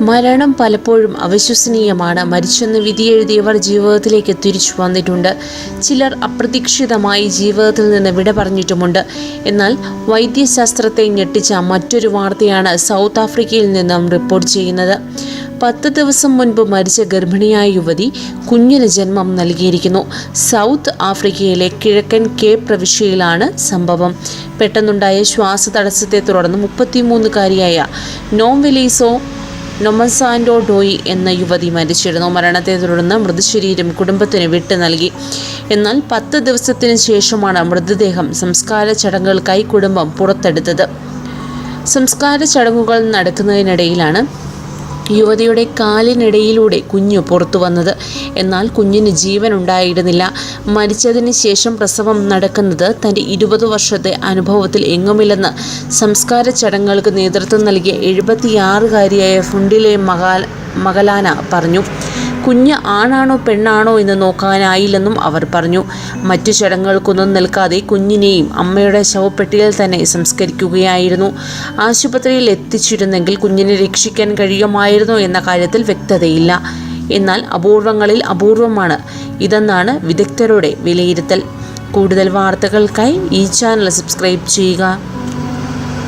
മരണം പലപ്പോഴും അവിശ്വസനീയമാണ്. മരിച്ചെന്ന് വിധിയെഴുതിയവർ ജീവിതത്തിലേക്ക് തിരിച്ചു വന്നിട്ടുണ്ട്. ചിലർ അപ്രതീക്ഷിതമായി ജീവിതത്തിൽ നിന്ന് വിട പറഞ്ഞിട്ടുമുണ്ട്. എന്നാൽ വൈദ്യശാസ്ത്രത്തെ ഞെട്ടിച്ച മറ്റൊരു വാർത്തയാണ് സൗത്ത് ആഫ്രിക്കയിൽ നിന്നും റിപ്പോർട്ട് ചെയ്യുന്നത്. പത്ത് ദിവസം മുൻപ് മരിച്ച ഗർഭിണിയായ യുവതി കുഞ്ഞിന് ജന്മം നൽകിയിരിക്കുന്നു. സൗത്ത് ആഫ്രിക്കയിലെ കിഴക്കൻ കേപ്പ് പ്രവിശ്യയിലാണ് സംഭവം. പെട്ടെന്നുണ്ടായ ശ്വാസതടസ്സത്തെ തുടർന്ന് മുപ്പത്തിമൂന്നുകാരിയായ നോംവെലീസോ നൊമസാൻഡോ ഡോയി എന്ന യുവതി മരിച്ചിരുന്നു. മരണത്തെ തുടർന്ന് മൃതശരീരം കുടുംബത്തിന് വിട്ടു നൽകി. എന്നാൽ പത്ത് ദിവസത്തിന് ശേഷമാണ് മൃതദേഹം സംസ്കാര ചടങ്ങുകൾക്കായി കുടുംബം പുറത്തെടുത്തത്. സംസ്കാര ചടങ്ങുകൾ നടക്കുന്നതിനിടയിലാണ് യുവതിയുടെ കാലിനിടയിലൂടെ കുഞ്ഞ് പുറത്തു വന്നത്. എന്നാൽ കുഞ്ഞിന് ജീവൻ ഉണ്ടായിരുന്നില്ല. മരിച്ചതിന് ശേഷം പ്രസവം നടക്കുന്നത് തന്റെ ഇരുപത് വർഷത്തെ അനുഭവത്തിൽ എങ്ങുമില്ലെന്ന് സംസ്കാര ചടങ്ങുകൾക്ക് നേതൃത്വം നൽകിയ എഴുപത്തിയാറുകാരിയായ ഫുണ്ടിലെ മകാൽ മകലാന പറഞ്ഞു. കുഞ്ഞ് ആണാണോ പെണ്ണാണോ എന്ന് നോക്കാനായില്ലെന്നും അവർ പറഞ്ഞു. മറ്റു ചടങ്ങുകൾക്കൊന്നും നിൽക്കാതെ കുഞ്ഞിനെയും അമ്മയുടെ ശവപ്പെട്ടിയിൽ തന്നെ സംസ്കരിക്കുകയായിരുന്നു. ആശുപത്രിയിൽ എത്തിച്ചിരുന്നെങ്കിൽ കുഞ്ഞിനെ രക്ഷിക്കാൻ കഴിയുമായിരുന്നു എന്ന കാര്യത്തിൽ വ്യക്തതയില്ല. എന്നാൽ അപൂർവങ്ങളിൽ അപൂർവമാണ്. ഇതെന്നാണ് വിദഗ്ധരുടെ വിലയിരുത്തൽ. കൂടുതൽ വാർത്തകൾക്കായി ഈ ചാനൽ സബ്സ്ക്രൈബ് ചെയ്യുക.